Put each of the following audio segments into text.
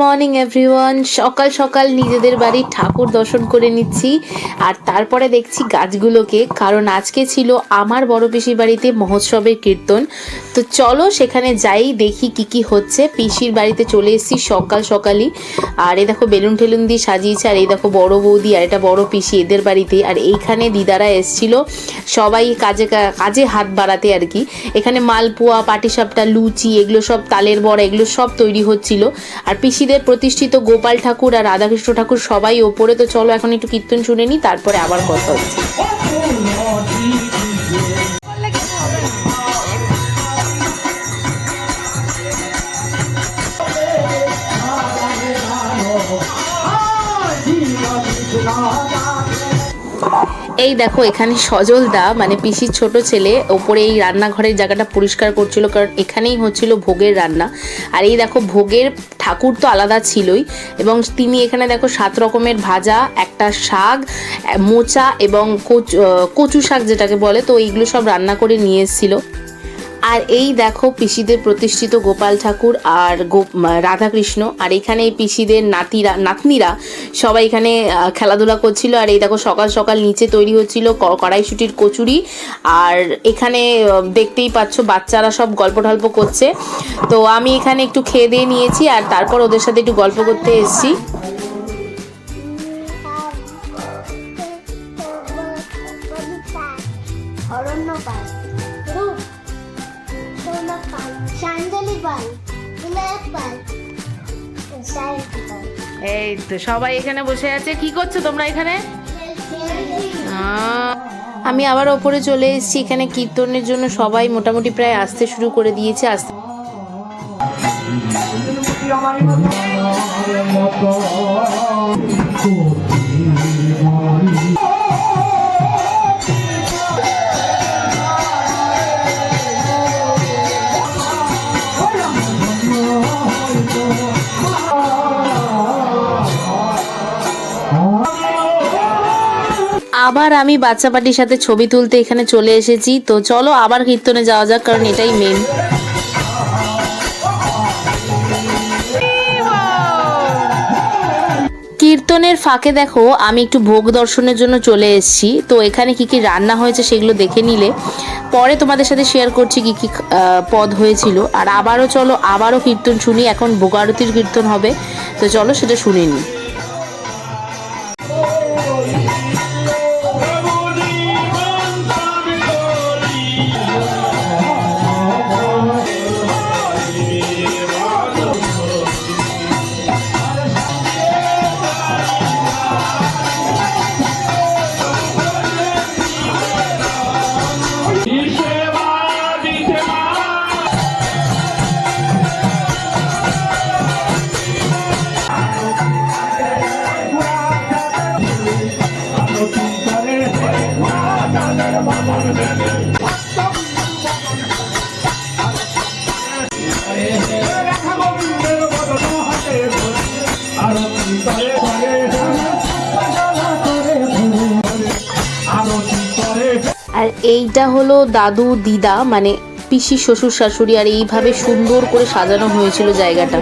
Morning everyone সকাল সকাল নিজেদের বাড়ির ঠাকুর দর্শন করে নিচ্ছি। আর তারপরে দেখছি গাছগুলোকে, কারণ আজকে ছিল আমার বড় পিসির বাড়িতে মহোৎসবের কীর্তন। তো চলো সেখানে যাই, দেখি কি কি হচ্ছে। পিসির বাড়িতে চলে এসেছি সকাল সকালই। আর এই দেখো বেলুন টেলুন দিয়ে সাজিয়েছে, আর এই দেখো বড় বৌদি আর এটা বড় পিসি এদের বাড়িতে। আর এইখানে দিদারা এসছিল, সবাই কাজে কাজে হাত বাড়াতে আর কি। এখানে মালপোয়া, পাটিসাপটা, লুচি, এগুলো সব তালের বড়া, এগুলো সব তৈরি হচ্ছিল। আর পিসিদের প্রতিষ্ঠিত গোপাল ঠাকুর আর রাধাকৃষ্ণ ঠাকুর সবাই ওপরে তো চলো এখন একটু কীর্তন শুনে নিই তারপরে আবার কথা হচ্ছে এই দেখো, এখানে সজল দা মানে পিসির ছোট ছেলে, ওপরে এই রান্নাঘরের জায়গাটা পরিষ্কার করছিল, কারণ এখানেই হচ্ছিল ভোগের রান্না। আর এই দেখো, ভোগের ঠাকুর তো আলাদা ছিলই, এবং তিনি এখানে দেখো, সাত রকমের ভাজা, একটা শাক, মোচা এবং কচু কচু শাক যেটাকে বলে, তো এইগুলো সব রান্না করে নিয়ে এসেছিল। আর এই দেখো পিসিদের প্রতিষ্ঠিত গোপাল ঠাকুর আর রাধাকৃষ্ণ। আর এখানে পিসিদের নাতিরা নাতনিরা সবাই এখানে খেলাধুলা করছিল। আর এই দেখো সকাল সকাল নিচে তৈরি হচ্ছিল কড়াইশুটির কচুরি। আর এখানে দেখতেই পাচ্ছ বাচ্চারা সব গল্প টল্প করছে। তো আমি এখানে একটু খেয়ে দিয়ে নিয়েছি আর তারপর ওদের সাথে একটু গল্প করতে এসেছি। এই তো সবাই এখানে বসে আছে। কি করছ তোমরা এখানে? আমি আবার ওপরে চলে এসেছি। এখানে কীর্তনের জন্য সবাই মোটামুটি প্রায় আসতে শুরু করে দিয়েছে। আসতে আবার আমি বাচ্চা পাটির সাথে ছবি তুলতে এখানে চলে এসেছি। তো চলো আবার কীর্তনে যাওয়া যাক, কারণ এটাই মেন কীর্তনের ফাঁকে দেখো, আমি একটু ভোগ দর্শনের জন্য চলে এসেছি। তো এখানে কি কি রান্না হয়েছে সেগুলো দেখে নিলে। পরে তোমাদের সাথে শেয়ার করছি কি কি পদ হয়েছিল। আর আবারও চলো, আবারও কীর্তন শুনি, এখন ভোগারতির কীর্তন হবে। তো চলো সেটা শুনে নিই। আর এইটা হলো দাদু দিদা মানে পিসি, শ্বশুর, শাশুড়ি, আর এইভাবে সুন্দর করে সাজানো হয়েছিল জায়গাটা।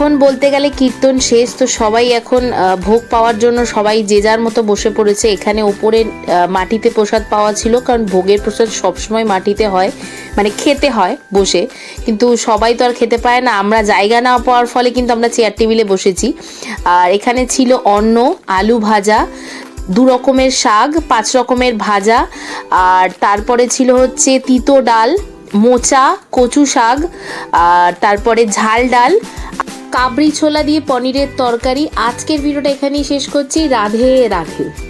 এখন বলতে গেলে কীর্তন শেষ, তো সবাই এখন ভোগ পাওয়ার জন্য সবাই যে যার মতো বসে পড়েছে। এখানে ওপরে মাটিতে প্রসাদ পাওয়া ছিল, কারণ ভোগের প্রসাদ সবসময় মাটিতে হয় মানে খেতে হয় বসে। কিন্তু সবাই তো আর খেতে পায় না, আমরা জায়গা না পাওয়ার ফলে কিন্তু আমরা চেয়ার টেবিলে বসেছি। আর এখানে ছিল অন্ন, আলু ভাজা, দু রকমের শাক, পাঁচ রকমের ভাজা, আর তারপরে ছিল হচ্ছে তিতো ডাল, মোচা, কচু শাক, আর তারপরে ঝাল ডাল কাবরি ছোলা দিয়ে পনিরের তরকারি। আজকের ভিডিওটা এখানেই শেষ করছি। রাধে রাধে।